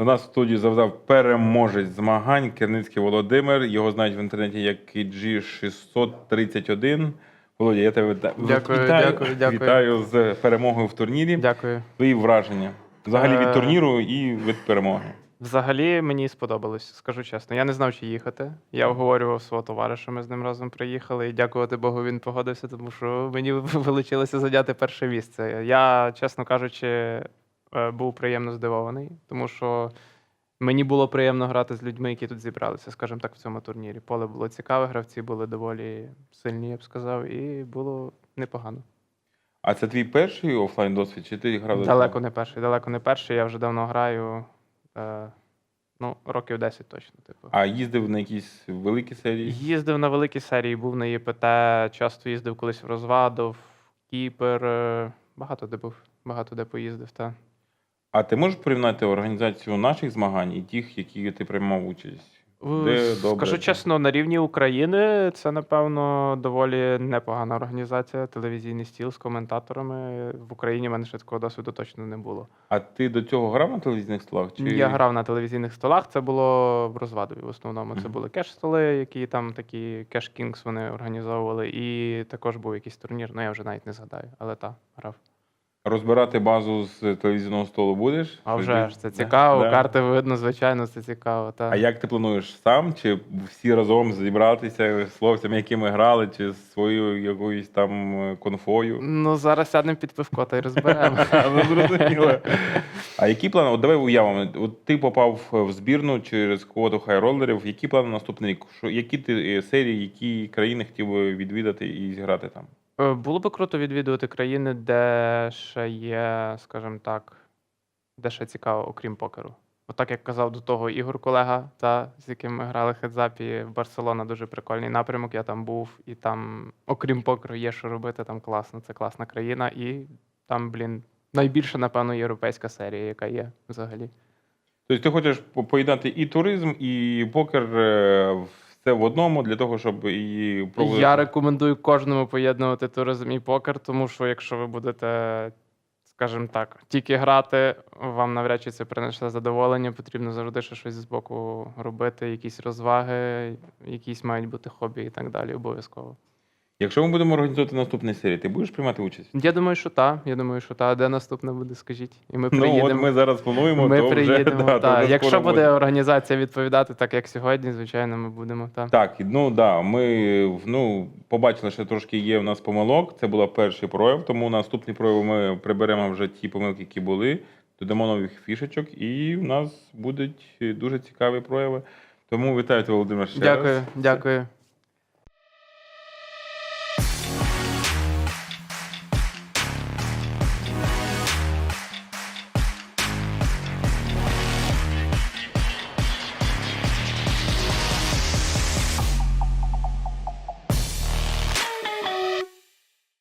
До нас в студію завдав переможець змагань Керницький Володимир. Його знають в інтернеті як KG631. Володя, я тебе Дякую, вітаю, дякую, дякую. вітаю з перемогою в турнірі. Дякую. Твої враження. Взагалі від Е, турніру і від перемоги. Взагалі мені сподобалось, скажу чесно. Я не знав, чи їхати. Я обговорював свого товариша, ми з ним разом приїхали. І дякувати Богу, він погодився, тому що мені вийшло зайняти перше місце. Я, чесно кажучи, був приємно здивований, тому що мені було приємно грати з людьми, які тут зібралися, скажімо так, в цьому турнірі. Поле було цікаве, гравці були доволі сильні, я б сказав, і було непогано. А це твій перший офлайн досвід, чи ти грав? Далеко не перший, далеко не перший. Я вже давно граю. Е, ну, років 10 точно. Типу. А їздив на якісь великі серії? Їздив на великі серії, був на ЄПТ, часто їздив колись в Розвадов, Кіпер. е, Багато де був, багато де поїздив. Та. А ти можеш порівняти організацію наших змагань і тих, які ти приймав участь? Де Е, добре, Скажу чесно, на рівні України це, напевно, доволі непогана організація. Телевізійний стіл з коментаторами. В Україні в мене ще такого досвіду точно не було. А ти до цього грав на телевізійних столах? Чи... Я грав на телевізійних столах. Це було в Розвадові в основному. Це були кеш-столи, які там такі кеш Kings вони організовували. І також був якийсь турнір. Ну я вже навіть не згадаю, але так, грав. Розбирати базу з телевізійного столу будеш? А вже ж це цікаво, Да. карти видно, звичайно, це цікаво. Та. А як ти плануєш сам? Чи всі разом зібратися з хлопцями, якими грали, чи з своєю якоюсь там е, конфою? Ну зараз сядемо під пивко та й розберемо. Ну, зрозуміло. А які плани? От давай уявимо. От ти попав в збірну через квоту хайролерів. Які плани наступний рік? Які ти е, серії, які країни хотів би відвідати і зіграти там? Е, Було би круто відвідувати країни, де ще є, скажімо так, де ще цікаво, окрім покеру. Отак, як казав до того Ігор колега, та, з яким ми грали хедзапі, в Барселона дуже прикольний напрямок. Я там був, і там, окрім покеру, є що робити, там класно, це класна країна, і там, блін, найбільша, напевно, європейська серія, яка є взагалі. Тобто ти хочеш по- і туризм, і покер е, все в одному для того, щоб її проводити. Я рекомендую кожному поєднувати туризм і покер, тому що якщо ви будете, скажімо так, тільки грати, вам навряд чи це принесе задоволення. Потрібно завжди ще щось з боку робити, якісь розваги, якісь мають бути хобі і так далі. Обов'язково. Якщо ми будемо організовувати наступні серії, ти будеш приймати участь? Я думаю, що так. Я думаю, що так. Де наступне буде, скажіть. І ми Ну, от ми зараз плануємо, ми то приїдемо. вже, да, та. вже Якщо буде організація відповідати так, як сьогодні, звичайно, ми будемо. Та. Так, ну да, ми ну, побачили, що трошки є в нас помилок. Це був перший прояв, тому наступний прояв ми приберемо вже ті помилки, які були, додамо нових фішечок, і в нас будуть дуже цікаві прояви. Тому вітаю тебе, Володимир, ще Дякую, раз. дякую.